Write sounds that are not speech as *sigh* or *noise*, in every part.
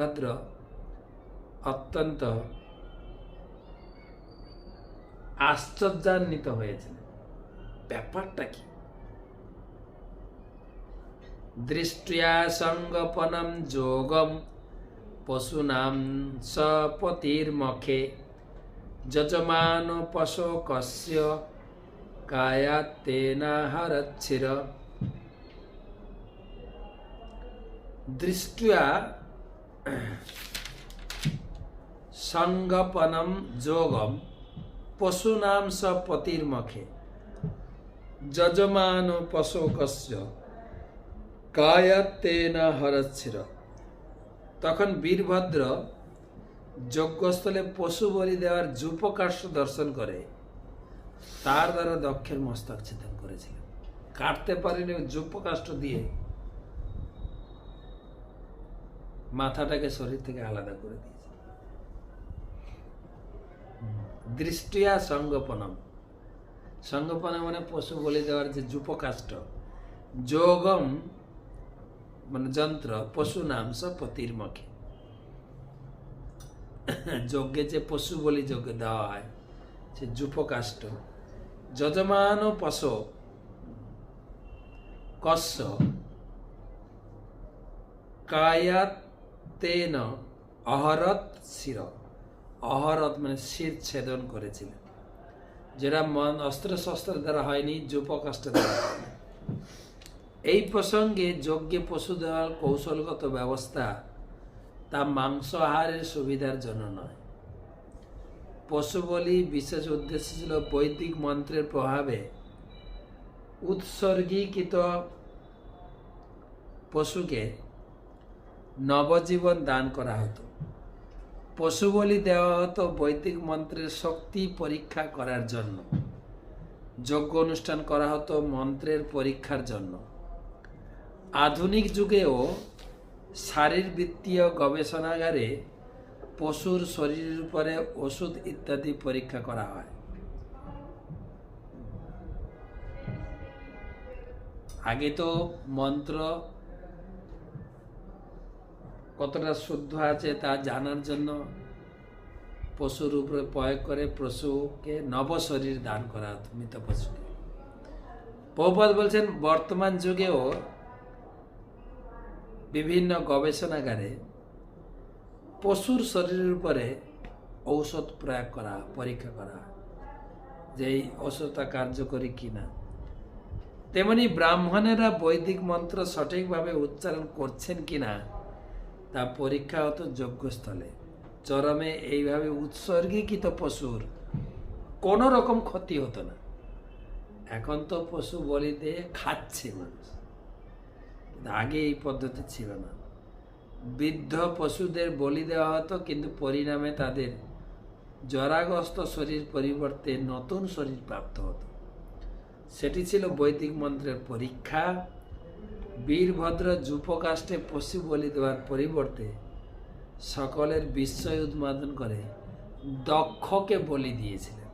ভদ্র অত্যন্ত আশ্চর্যান্বিত হয়েছিলেন ব্যাপারটা কি? দৃষ্টিয়া সঙ্গপনম যোগম পশুনাম সপতির্মখে যজমান পশোকস্য কায়াত্তেনাহরচ্ছির দৃষ্টিয়া সঙ্গপনম যোগম পশু পশুনাম সপতির্মখে যজমান পশোকস্য কায়াত্তেন হরচ্ছির। তখন বীরভদ্র যজ্ঞস্থলে পশু বলি দেওয়ার যুপকাশ্য দর্শন করে, তার দ্বারা দক্ষের মস্তক ছেদন করেছিলেন কাটতে পারেনি যুপকাষ্ট দিয়ে মাথাটাকে শরীর থেকে আলাদা করে দিয়েছে। দৃষ্টিয়া সঙ্গপনম। সঙ্গপনম মানে পশু বলি দেওয়ার যে যুপকাষ্ট যোগম মানে যন্ত্র, পশু নাম সব পতির মুখে। যজ্ঞে যে পশু বলি যজ্ঞ দেওয়া হয়, সে যুপকাষ্ট যজমান পশ কস্য কায়াতেন অহরত শির। অহরত মানে শির ছেদন করেছিলেন। যেটা মন অস্ত্র শস্ত্র দ্বারা হয়নি যুপকাষ্ট দ্বারা এই প্রসঙ্গে যজ্ঞে পশু দেওয়ার কৌশলগত ব্যবস্থা তা মাংস আহারের সুবিধার জন্য নয়। পশু বলি বিশেষ উদ্দেশ্য ছিল বৈদিক মন্ত্রের প্রভাবে উৎসর্গীকৃত পশুকে নবজীবন দান করা হতো। পশু বলি দেওয়া হতো বৈদিক মন্ত্রের শক্তি পরীক্ষা করার জন্য। যজ্ঞ অনুষ্ঠান করা হতো মন্ত্রের পরীক্ষার জন্য। আধুনিক যুগেও শারীরবৃত্তীয় গবেষণাগারে পশুর শরীরের উপরে ওষুধ ইত্যাদি পরীক্ষা করা হয়। আগে তো মন্ত্র কতটা শুদ্ধ আছে তা জানার জন্য পশুর উপরে প্রয়োগ করে পশুকে নব শরীর দান করা হতো, মৃত পশুকে। বহুপদ বলছেন, বর্তমান যুগেও বিভিন্ন গবেষণাগারে পশুর শরীরের উপরে ঔষধ প্রয়োগ করা, পরীক্ষা করা, যে এই ওষুধটা কার্যকরী কিনা। তেমনি ব্রাহ্মণেরা বৈদিক মন্ত্র সঠিকভাবে উচ্চারণ করছেন কিনা তা পরীক্ষা হতো যজ্ঞস্থলে। চরমে এইভাবে উৎসর্গীকৃত পশুর কোনো রকম ক্ষতি হতো না। এখন তো পশু বলি দিয়ে খাচ্ছে মানুষ। আগে এই পদ্ধতি ছিল না। বৃদ্ধ পশুদের বলি দেওয়া হতো, কিন্তু পরিণামে তাদের জরাগ্রস্ত শরীর পরিবর্তে নতুন শরীর প্রাপ্ত হতো। সেটি ছিল বৈদিক মন্ত্রের পরীক্ষা। বীরভদ্র যুপকাষ্টে পশু বলি দেওয়ার পরিবর্তে সকলের বিস্ময় উন্মাদন করে দক্ষকে বলি দিয়েছিলেন।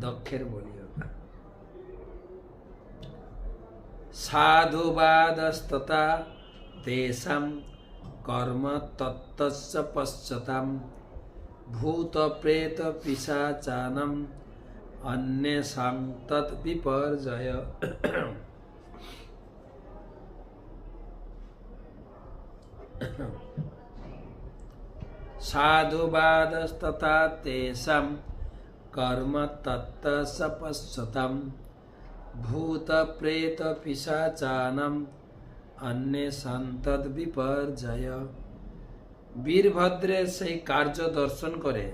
দক্ষের বলি সাধুবাদস্ততা তেষাম কর্ম তত্তস্য পশ্চতাম ভূত প্রেত পিসাচানম অন্যেষাং তৎ বিপর্যয় সাধুবাদস্ততা তেষাম কর্ম তত্তস্য পশ্চতাম ভূত প্রেত পিসাচানম অন্যে সন্তদ বিপর্যয় বীরভদ্রের সেই কার্য দর্শন করে।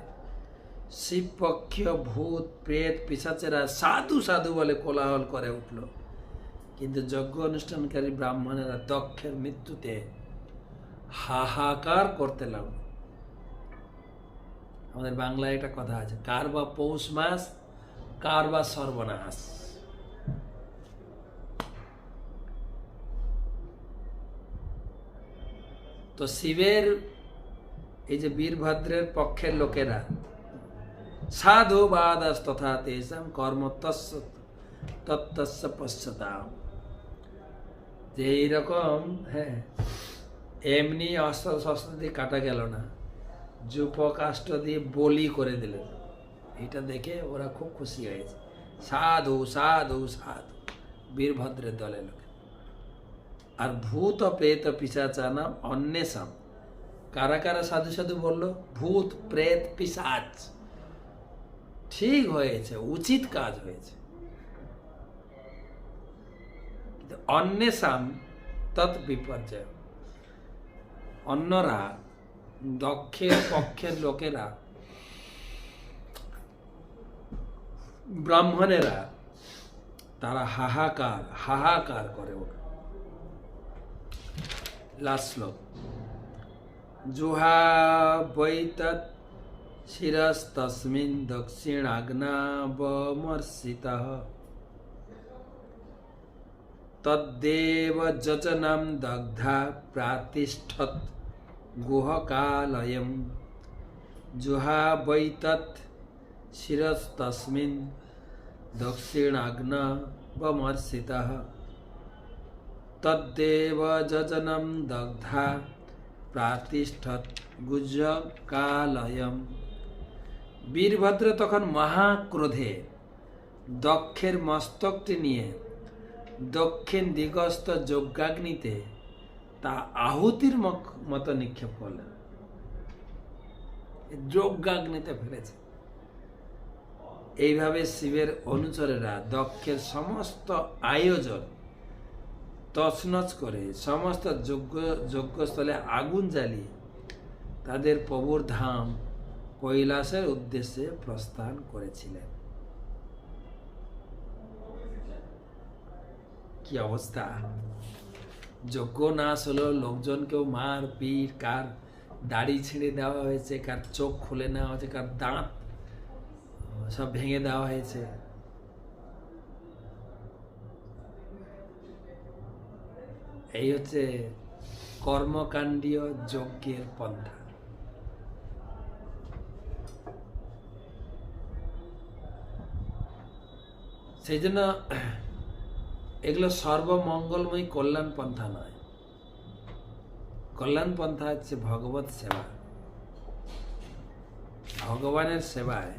শিবপক্ষীয় ভূত, প্রেত, পিসাচেরা, সাধু সাধু বলে কোলাহল করে উঠল। কিন্তু যজ্ঞ অনুষ্ঠানকারী ব্রাহ্মণেরা দক্ষের মৃত্যুতে হাহাকার করতে লাগল। আমাদের বাংলায় একটা কথা আছে, কার বা পৌষ মাস, কার বা সর্বনাশ। তো শিবের, এই যে বীরভদ্রের পক্ষের লোকেরা সাধু বাদাস তথা তেসাম কর্ম তত্তস্য পশ্চতা যে এইরকম হ্যাঁ এমনি অস্ত্র শস্ত্র দিয়ে কাটা গেল না যুপকাষ্ট দিয়ে বলি করে দিলেন। এটা দেখে ওরা খুব খুশি হয়েছে। সাধু সাধু সাধু, বীরভদ্রের দলের লোক। আর ভূত প্রেত পিসাচানা অন্বেষাম। কারা কারা সাধু সাধু বলল? ভূত, প্রেত, পিসাচ। ঠিক হয়েছে, উচিত কাজ হয়েছে। কিন্তু অন্বেষাম তৎ বিপর্যয়। অন্যরা, দক্ষের পক্ষের লোকেরা, ব্রাহ্মণেরা, তারা হাহাকার হাহাকার করে ওঠে। লাস্ট জুহা বৈতৎ शिरस्तस्मिन् दक्षिणाग्नावमर्शितः। तद्देव जचनं दग्धा प्रातिष्ठत् गुहकालयं जुहावैतत् शिरस्तस्मिन् दक्षिणाग्नवमर्शितः। तद्देव जजनं दग्धा प्रातिष्ठत् गुजकालयम्। বীরভদ্র তখন মহাক্রোধে দক্ষের মস্তকটি নিয়ে দক্ষিণ দিগস্ত যজ্ঞাগ্নিতে তা আহুতির মতো নিক্ষেপ করলেন। যজ্ঞাগ্নিতে ফেলেছে। এইভাবে শিবের অনুচরেরা দক্ষের সমস্ত আয়োজন তছনছ করে সমস্ত যজ্ঞ, যজ্ঞস্থলে আগুন জ্বালিয়ে তাদের প্রভুর ধাম কৈলাসের উদ্দেশ্যে প্রস্থান করেছিলেন। কি অবস্থা? যজ্ঞ নাশ হলো লোকজনকেও মার পিট কার দাড়ি ছিঁড়ে দেওয়া হয়েছে, কার চোখ খুলে নেওয়া হয়েছে, কার দাঁত সব ভেঙে দেওয়া হয়েছে। এই হচ্ছে কর্মকাণ্ডীয় যজ্ঞের পন্থা। সেই জন্য এগুলো সর্বমঙ্গলময় কল্যাণ পন্থা নয়। কল্যাণ পন্থা হচ্ছে ভগবত সেবা। ভগবানের সেবায়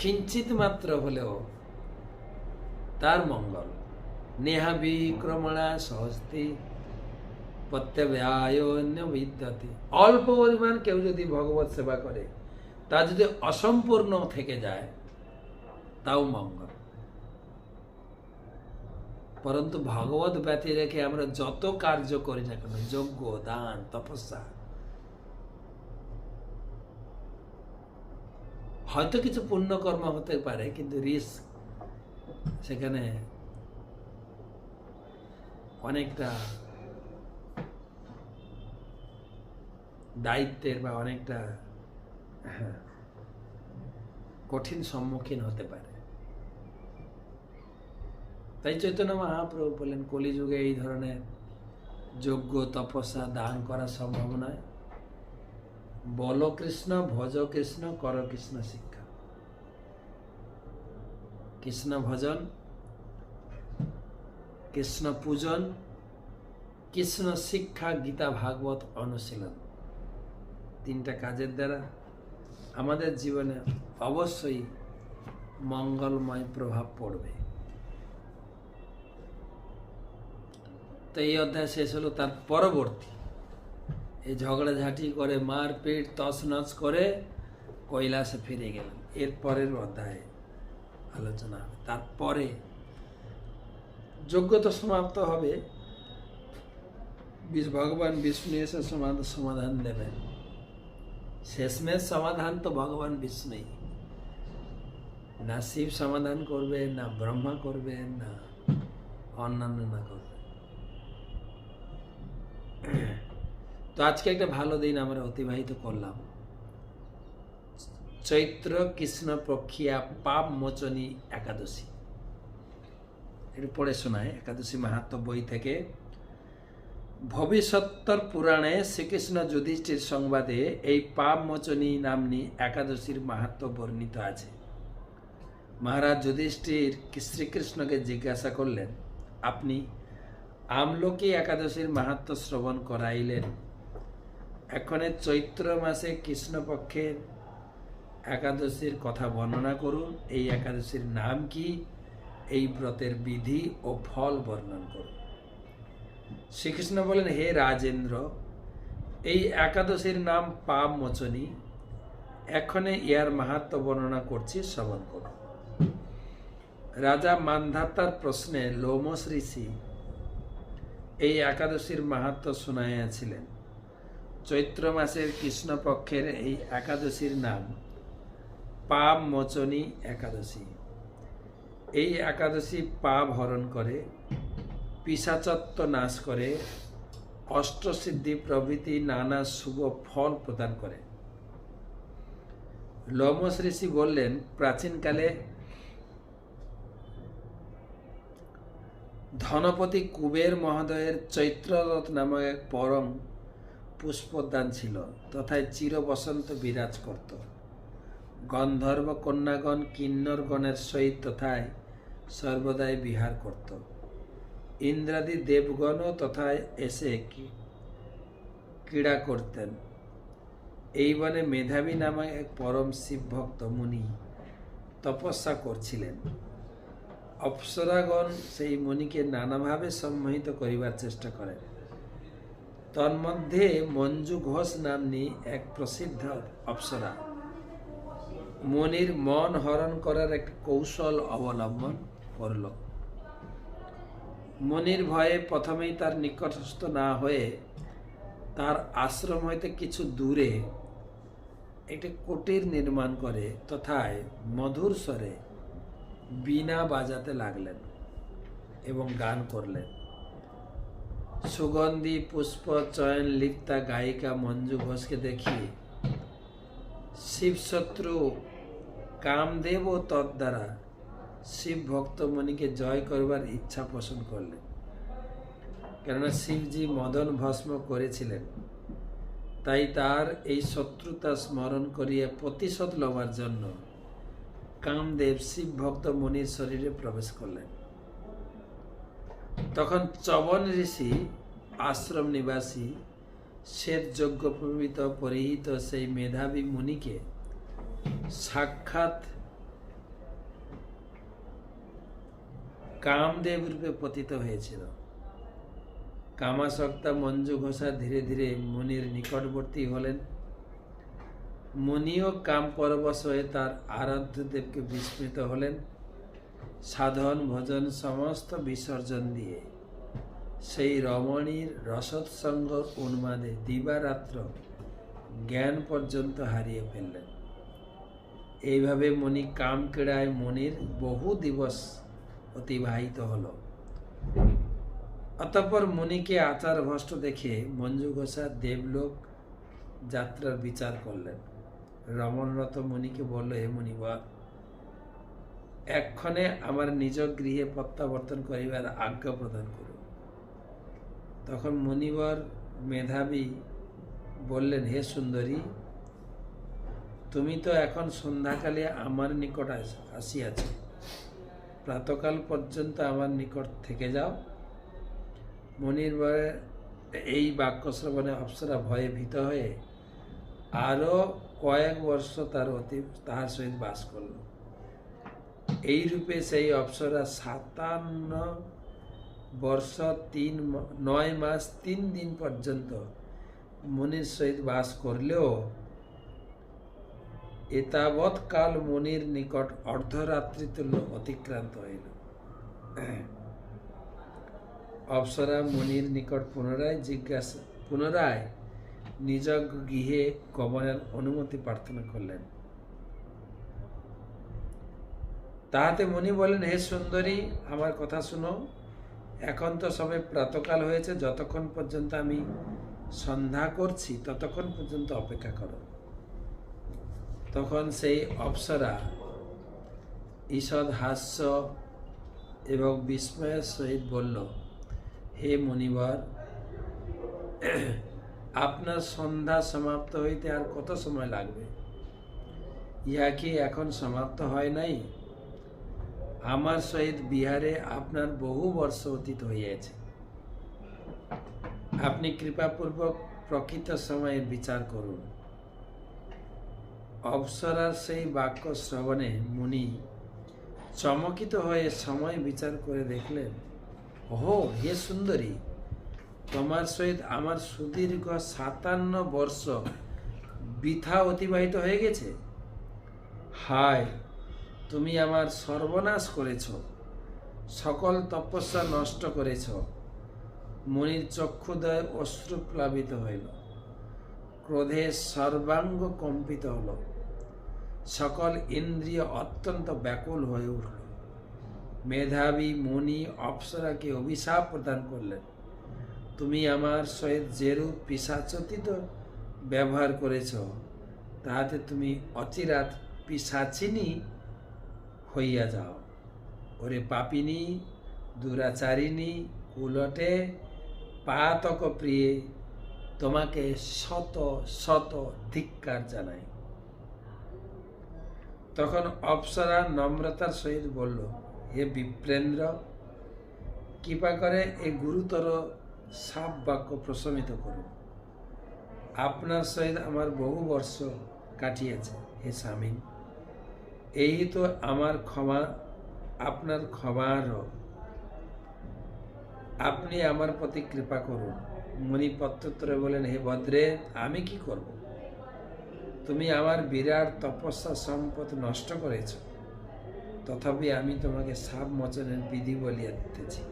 কিঞ্চিত মাত্র হলেও তার মঙ্গল। নেহা বিক্রমণা সহস্তি প্রত্যব্যায়ন্য অল্প পরিমাণ কেউ যদি ভগবত সেবা করে, তা যদি অসম্পূর্ণ থেকে যায় তাও মঙ্গল পরন্তু ভগবত ব্যতি রেখে আমরা যত কার্য করি না কেন, যজ্ঞ, দান, তপস্যা, হয়তো কিছু পুণ্যকর্ম হতে পারে, কিন্তু রিস্ক সেখানে অনেকটা দায়িত্বের বা অনেকটা কঠিন সম্মুখীন হতে পারে। তাই চৈতন্য মহাপ্রভু বললেন, কলিযুগে এই ধরনের যোগ্য তপস্যা, দান করা সম্ভব নয়। বল কৃষ্ণ, ভজ কৃষ্ণ, কর কৃষ্ণ শিক্ষা। কৃষ্ণ ভজন, কৃষ্ণ পূজন, কৃষ্ণ শিক্ষা, গীতা, ভাগবত, অনুশীলন। তিনটা কাজের দ্বারা আমাদের জীবনে অবশ্যই মঙ্গলময় প্রভাব পড়বে। তো এই অধ্যায় শেষ হলো, তার পরবর্তী। এই ঝগড়াঝাঁটি করে, মারপিট, তছনছ করে কৈলাসে ফিরে গেলেন এর পরের অধ্যায়ে আলোচনা হবে। তারপরে যজ্ঞ তো সমাপ্ত হবে। ভগবান বিষ্ণু এসে সমাধান সমাধান দেবেন। শেষমেশ সমাধান তো ভগবান বিষ্ণুই। না শিব সমাধান করবে না ব্রহ্মা করবে না অন্যান্য না করবে *clears throat* তো আজকে একটা ভালো দিন আমরা অতিবাহিত করলাম। চৈত্র কৃষ্ণ প্রক্রিয়া পাপ মোচনী একাদশী। এটা পড়ে শোনায়, একাদশী মাহাত্ম বই থেকে। ভবিষ্যত্তর পুরাণে শ্রীকৃষ্ণ যুধিষ্ঠির সংবাদে এই পাপ মোচনী নামনি একাদশীর মাহাত্ম বর্ণিত আছে। মহারাজ যুধিষ্ঠির শ্রীকৃষ্ণকে জিজ্ঞাসা করলেন, আপনি আমলকি একাদশীর মাহাত্ম শ্রবণ করাইলেন এখনে চৈত্র মাসে কৃষ্ণপক্ষের একাদশীর কথা বর্ণনা করুন এই একাদশীর নাম কি? এই ব্রতের বিধি ও ফল বর্ণন করুন শ্রীকৃষ্ণ বলেন, হে রাজেন্দ্র এই একাদশীর নাম পাপ মোচনী। এখনে ইয়ার মাহাত্ম বর্ণনা করছি শ্রবণ করুন রাজা মান্ধাতার প্রশ্নে লোমস ঋষি এই একাদশীর মাহাত্ম শোনাইয়াছিলেন। চৈত্র মাসের কৃষ্ণপক্ষের এই একাদশীর নাম পাপ মোচনী একাদশী। এই একাদশী পাপ হরণ করে, পিসাচত্ব নাশ করে, অষ্টসিদ্ধি প্রভৃতি নানা শুভ ফল প্রদান করে। লোমস ঋষি বললেন, প্রাচীনকালে ধনপতি কুবের মহোদয়ের চৈত্ররথ নামক এক পরম পুষ্পদান ছিল, তথায় চির বসন্ত বিরাজ করত। গন্ধর্ব কন্যাগণ কিন্নরগণের সহিত তথায় সর্বদাই বিহার করত। ইন্দ্রাদি দেবগণও তথায় এসে ক্রীড়া করতেন। এই বনে মেধাবী নামে এক পরম শিবভক্ত মুনি তপস্যা করছিলেন। অপ্সরাগণ সেই মুনিকে নানাভাবে সম্মোহিত করিবার চেষ্টা করেন। তন্মধ্যে মঞ্জু ঘোষ নামনি এক প্রসিদ্ধ অপ্সরা। মনির মন হরণ করার এক কৌশল অবলম্বন করল। মনির ভয়ে প্রথমেই তার নিকটস্থ না হয়ে তার আশ্রম হইতে কিছু দূরে একটি কুটির নির্মাণ করে, তথায় মধুর স্বরে বীণা বাজাতে লাগলেন এবং গান করলেন। সুগন্ধি, পুষ্প, চয়ন, লিপ্তা, গায়িকা মঞ্জু ঘোষকে দেখি শিবশত্রু কামদেব ও তদ্বারা শিব ভক্তমণিকে জয় করবার ইচ্ছা পোষণ করলেন। কেননা শিবজি মদন ভস্ম করেছিলেন। তাই তার এই শত্রুতা স্মরণ করিয়া প্রতিশোধ লবার জন্য কামদেব শিব ভক্ত মুনির শরীরে প্রবেশ করলেন। তখন চবন ঋষি, আশ্রম নিবাসী, শ্বেত যজ্ঞ প্রমিত পরিহিত সেই মেধাবী মুনিকে সাক্ষাৎ কামদেব রূপে পতিত হয়েছিল। কামাসক্তা মঞ্জু ঘোষা ধীরে ধীরে মুনির নিকটবর্তী হলেন। মুনিও কাম পরবশ হয়ে তার আরাধ্য দেবকে বিস্মৃত হলেন। সাধন, ভজন, সমস্ত বিসর্জন দিয়ে সেই রমণীর রসৎসঙ্গ উন্মাদে দিবারাত্র জ্ঞান পর্যন্ত হারিয়ে ফেললেন। এইভাবে মণি কাম ক্রীড়ায় মনির বহু দিবস অতিবাহিত হল। অতঃপর মুনিকে আচার ভ্রষ্ট দেখে মঞ্জু ঘোষা দেবলোক যাত্রার বিচার করলেন। রমণরত মুনিকে বলল, হে মুনিবর এক্ষণে আমার নিজ গৃহে প্রত্যাবর্তন করিবার আজ্ঞা প্রদান করুন। তখন মুনিবর মেধাবী বললেন, হে সুন্দরী, তুমি তো এখন সন্ধ্যাকালে আমার নিকট আস- আসিয়াছ। প্রাতকাল পর্যন্ত আমার নিকট থেকে যাও। মনির বরের এই বাক্য শ্রবণে অপ্সরা ভয়ে ভীত হয়ে আরও কয়েক বর্ষ তার অতি, তাহার সহিত বাস করল। এই রূপে সেই অপ্সরা সাতান্ন বর্ষ তিন নয় মাস তিন দিন পর্যন্ত মুনির সহিত বাস করলেও এতাবৎ কাল মুনির নিকট অর্ধরাত্রি তুল্য অতিক্রান্ত হইল। অপ্সরা মুনির নিকট পুনরায় জিজ্ঞাসা, পুনরায় নিজ গৃহে গমনের অনুমতি প্রার্থনা করলেন। তাহাতে মুনি বলেন, হে সুন্দরী, আমার কথা শুনো। এখন তো সবে প্রাতকাল হয়েছে, যতক্ষণ পর্যন্ত আমি সন্ধ্যা করছি, ততক্ষণ পর্যন্ত অপেক্ষা করো। তখন সেই অপ্সরা ঈষৎ হাস্য এবং বিস্ময়ের সহিত বলল, হে মুনিবর আপনার সন্ধ্যা সমাপ্ত হইতে আর কত সময় লাগবে? ইহা কি এখন সমাপ্ত হয় নাই? আমার সহিত বিহারে আপনার বহু বর্ষ অতীত হইয়াছে। আপনি কৃপাপূর্বক প্রকৃত সময়ে বিচার করুন। অবসরার সেই বাক্য শ্রবণে মুনি চমকিত হয়ে সময় বিচার করে দেখলেন, ওহো, হে সুন্দরী! তোমার সহিত আমার সুদীর্ঘ সাতান্ন বর্ষ বৃথা অতিবাহিত হয়ে গেছে? হায়, তুমি আমার সর্বনাশ করেছ। সকল তপস্যা নষ্ট করেছ। মুনির চক্ষুদয় অশ্রুপ্লাবিত হইল। ক্রোধে সর্বাঙ্গ কম্পিত হল। সকল ইন্দ্রিয় অত্যন্ত ব্যাকুল হয়ে উঠল। মেধাবী মুনি অপ্সরাকে অভিশাপ প্রদান করলেন। তুমি আমার সহিত যেরূপ পিসাচতিত ব্যবহার করেছ, তাহাতে তুমি অচিরাত পিসাচিনী হইয়া যাও। ওরে পাপিনী, দুরাচারিণী, কুলটে পাতক প্রিয়ে তোমাকে শত শত ধিক্কার জানাই। তখন অপ্সরা নম্রতার সহিত বলল, হে বিপ্রেন্দ্র, কৃপা করে এই গুরুতর সাপ বাক্য প্রশমিত করুন। আপনার সহিত আমার বহু বর্ষ কাটিয়েছে, হে স্বামী। এই তো আমার ক্ষমা, আপনার ক্ষমার আপনি আমার প্রতি কৃপা করুন। মুনি প্রত্যুত্তরে বলেন, হে ভদ্রে আমি কি করব? তুমি আমার বিরাট তপস্যা সম্পদ নষ্ট করেছ। তথাপি আমি তোমাকে সাপ মোচনের বিধি বলিয়া দিতেছি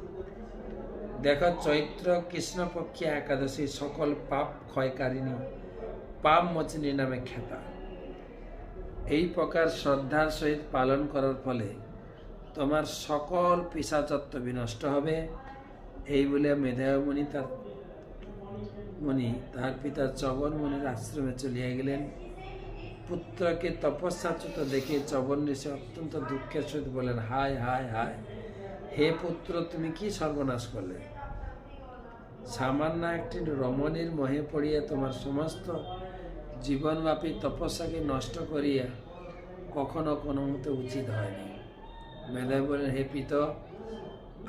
দেখো, চৈত্র কৃষ্ণপক্ষী একাদশী সকল পাপ ক্ষয়কারিণী, পাপ মোচনী নামে খ্যাতা। এই প্রকার শ্রদ্ধার সহিত পালন করার ফলে তোমার সকল পিসাচত্ব বিনষ্ট হবে। এই বলে মেধামণি তার মণি, তার পিতা চবন মুনির আশ্রমে চলিয়া গেলেন। পুত্রকে তপস্যাচ্যুত দেখে চবন ঋষি অত্যন্ত দুঃখের সহিত বলেন, হায় হায় হায়। হে পুত্র, তুমি কি সর্বনাশ করলে? সামান্য একটি রমণীর মহে পড়িয়া তোমার সমস্ত জীবনব্যাপী তপস্যাকে নষ্ট করিয়া কখনো কোনো মতে উচিত হয়নি। মেধাই বলেন হে পিত,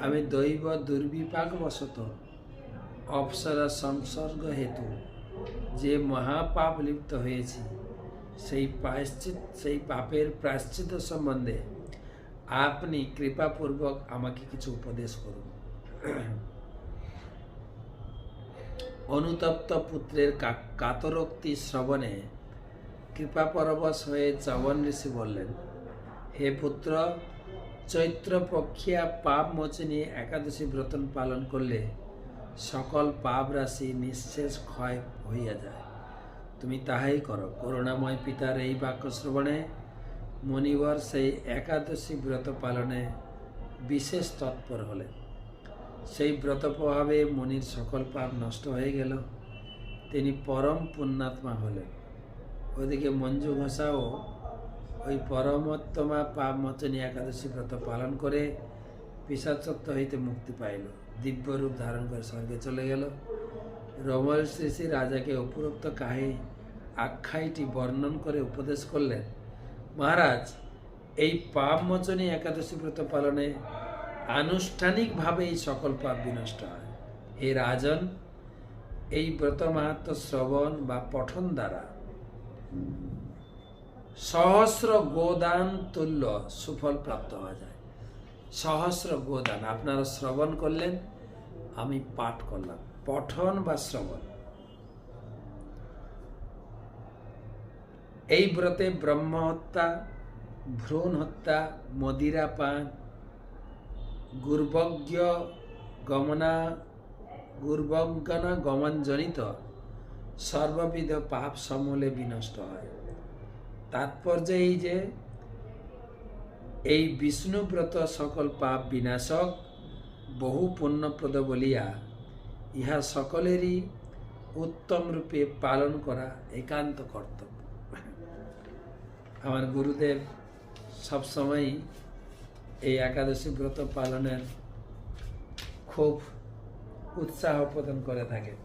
আমি দৈব দুর্বিপাক বশত অপসরা সংসর্গ হেতু যে মহাপাপ লিপ্ত হয়েছি, সেই প্রায়শ্চিত, সেই পাপের প্রায়শ্চিত সম্বন্ধে আপনি কৃপাপূর্বক আমাকে কিছু উপদেশ করুন। অনুতপ্ত পুত্রের কাতরোক্তি শ্রবণে কৃপা পরবশ হয়ে চবন ঋষি বললেন, হে পুত্র চৈত্র পক্ষিয়া পাপ মোচনী একাদশী ব্রতন পালন করলে সকল পাপ রাশি নিঃশেষ ক্ষয় হইয়া যায়। তুমি তাহাই করো। করুণাময় পিতার এই বাক্য শ্রবণে মণিবর সেই একাদশী ব্রত পালনে বিশেষ তৎপর হলেন। সেই ব্রত প্রভাবে মনির সকল পাপ নষ্ট হয়ে গেল। তিনি পরম পুণ্যাত্মা হলেন। ওদিকে মঞ্জু ঘোষাও ওই পরমোত্তমা পাপ মোচনী একাদশী ব্রত পালন করে পিসাচত্ব হইতে মুক্তি পাইল। দিব্য রূপ ধারণ করে স্বর্গে চলে গেল। রমল শ্রী শ্রী রাজাকে উপরোক্ত কাহি আখ্যায়টি বর্ণন করে উপদেশ করলেন মহারাজ, এই পাপ মোচনী একাদশী ব্রত পালনে আনুষ্ঠানিকভাবে এই সকল পাপ বিনষ্ট হয়। হে রাজন, এই ব্রত মাহাত্ম শ্রবণ বা পঠন দ্বারা সহস্র গোদান তুল্য সুফল প্রাপ্ত হওয়া যায়। সহস্র গোদান, আপনারা শ্রবণ করলেন, আমি পাঠ করলাম। পঠন বা শ্রবণ? এই ব্রতে ব্রহ্ম হত্যা, ভ্রূণ হত্যা, মদিরা পান গুর্বজ্ঞ গমনা গুর্বজ্ঞনা গমনজনিত, সর্ববিধ পাপ সমূলে বিনষ্ট হয়। তাৎপর্য এই যে, এই বিষ্ণুব্রত সকল পাপ বিনাশক, বহু পুণ্যপ্রদ বলিয়া, ইহা সকলেরই উত্তম রূপে পালন করা একান্ত কর্তব্য। আমার গুরুদেব সবসময়ই এই একাদশী ব্রত পালনের খুব উৎসাহ প্রদান করে থাকেন।